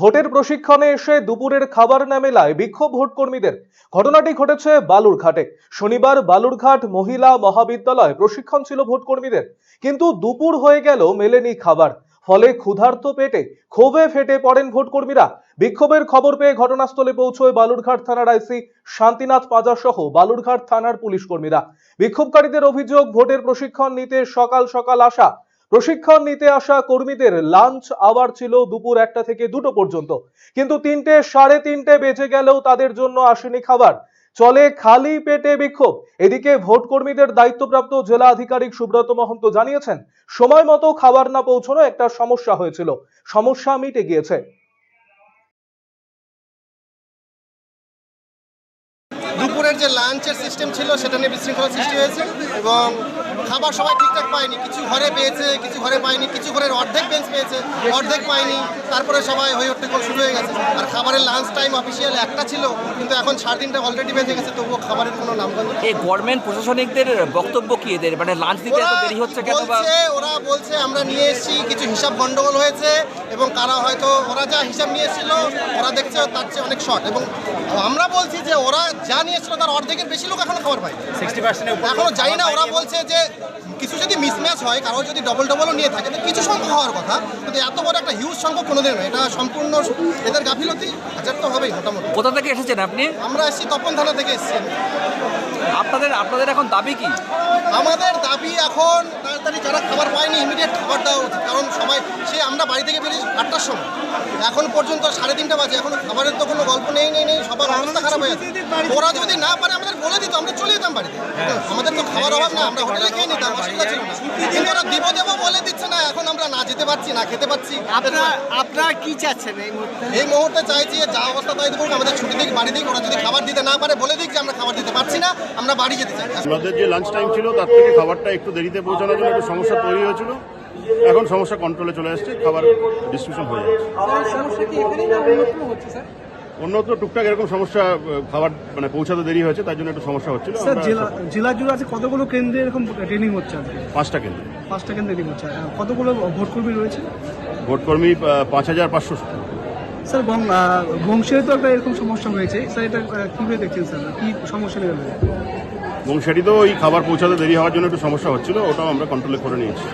ভোটের প্রশিক্ষণে এসে দুপুরের খাবার না মেলায় বিক্ষোভ ভোট কর্মীদের ঘটনাটি ঘটেছে বালুরঘাটে। শনিবার বালুরঘাট মহিলা মহাবিদ্যালয় প্রশিক্ষণ ছিল ভোট কর্মীদের কিন্তু দুপুর হয়ে গেল মেলেনি খাবার। ফলে ক্ষুধার্ত পেটে ক্ষোভে ফেটে পড়েন ভোট কর্মীরা বিক্ষোভের খবর পেয়ে ঘটনাস্থলে পৌঁছয় বালুরঘাট থানার আইসি শান্তিনাথ পাজা সহ বালুরঘাট থানার পুলিশ কর্মীরা। বিক্ষোভকারীদের অভিযোগ, ভোটের প্রশিক্ষণ নিতে সকাল সকাল আসা প্রশিক্ষণ নিতে আসা কর্মীদের লাঞ্চ আওয়ার ছিল দুপুর একটা থেকে দুটো পর্যন্ত। কিন্তু তিনটে, সাড়ে তিনটে বেজে গেলেও তাদের জন্য আসেনি খাবার। চলে খালি পেটে বিক্ষোভ। এদিকে ভোট কর্মীদের দায়িত্বপ্রাপ্ত জেলা আধিকারিক সুব্রত মহন্ত জানিয়েছেন, সময় মতো খাবার না পৌঁছানো একটা সমস্যা হয়েছিল। সমস্যা মিটে গিয়েছে। দুপুরের যে লাঞ্চের সিস্টেম ছিল, সেটা নিয়ে বিশৃঙ্খলা সৃষ্টি হয়েছে এবং খাবার সবাই ঠিকঠাক পায়নি কিছু ঘরে পেয়েছে কিছু ঘরে পায়নি কিছু ঘরের অর্ধেক বেঞ্চ পেয়েছে অর্ধেক পায়নি তারপরে সবাই হয়ে হট্টগোল শুরু হয়ে গেছে। আর খাবারের লাঞ্চ টাইম অফিসিয়াল একটা ছিল কিন্তু এখন সাড়ে তিনটা অলরেডি বেজে গেছে তবুও খাবারের কোনো নাম। এই গভর্নমেন্ট প্রশাসনিকদের বক্তব্য কি এদের? মানে লাঞ্চ দিতে এত দেরি হচ্ছে কেন ওরা বলছে আমরা নিয়ে এসেছি কিছু হিসাব গন্ডগোল হয়েছে এবং কারা হয়তো ওরা যা হিসাব নিয়ে এসেছিল ওরা দেখছে তার চেয়ে অনেক শর্ট এবং আমরা বলছি যে ওরা যা নিয়ে এসেছিল তার অর্ধেকের বেশি লোক এখনও খাবার পায় সিক্সটি পার্সেন্ট এখনও জানি না ওরা বলছে যে কিছু যদি মিসম্যাচ হয় কারও যদি ডবল ডবলও নিয়ে থাকে তো কিছু সংখ্যক হওয়ার কথা। কিন্তু এত বড় একটা হিউজ সংখ্যক কোনোদিন নয়। এটা সম্পূর্ণ এদের গাফিলতি হাজার তো হবেই মোটামুটি। কোথা থেকে এসেছেন আপনি? আমরা এসেছি তপন থানা থেকে এসেছি আপনাদের আপনাদের এখন দাবি কি? আমাদের দাবি এখন তাড়াতাড়ি যারা খাবার পায়নি ইমিডিয়েট খাবার দেওয়া উচিত কারণ সবাই সে আমরা বাড়ি থেকে বেরিয়েছি আটটার সময়। এখন পর্যন্ত সাড়ে তিনটা বাজে এখন খাবারের তো কোনো গল্প নেই নেই নেই সবার অবস্থা খারাপ হয়ে আছে। ওরা যদি না পারে আমাদের বলে দিত আমরা চলে যেতাম বাড়িতে। আমাদের তো খাবার অভাব না আমরা হোটেলে খেয়ে নিতাম অসুবিধা ছিল না। কিন্তু ওরা দিব দেবো বলে দিচ্ছে না এখন আমরা না যেতে পারছি না খেতে পারছি। আপনারা আপনারা কি চাচ্ছেন এই মুহূর্তে? এই মুহূর্তে চাইছি যা অবস্থা তাই দেখুক আমাদের ছুটি দিক বাড়ি দিক ওরা যদি খাবার দিতে না পারে বলে দিক যে আমরা খাবার দিতে পারছি না আমরা বাড়ি যেতে চাই। আমাদের যে লাঞ্চ টাইম ছিল তার থেকে খাবারটা একটু দেরিতে পৌঁছানোর জন্য একটু সমস্যা তৈরি হয়েছিল। এখন সমস্যা কন্ট্রোলে চলে আসছে খাবার ডিস্ট্রিবিউশন হয়ে যাচ্ছে। অন্যত্র টুকটাক এরকম সমস্যা খাবার মানে পৌঁছাতে দেরি হয়েছে তার জন্য একটু সমস্যা হচ্ছিল। স্যার জেলা জেলা জুড়ে আছে কতগুলো কেন্দ্রে এরকম ট্রেনিং হচ্ছে পাঁচটা কেন্দ্রে। পাঁচটা কেন্দ্রে ট্রেনিং হচ্ছে। কতগুলো ভোটকর্মী রয়েছে? ভোটকর্মী পাঁচ হাজার পাঁচশো। স্যার বং- আহ, বংশীয় তো একটা এরকম সমস্যা হয়েছে। স্যার এটা কীভাবে দেখছেন স্যার? কি সমস্যা নেবেন এবং সেটিতেও ওই খাবার পৌঁছাতে দেরি হওয়ার জন্য একটু সমস্যা হচ্ছিল ওটাও আমরা কন্ট্রোলে করে নিয়েছি।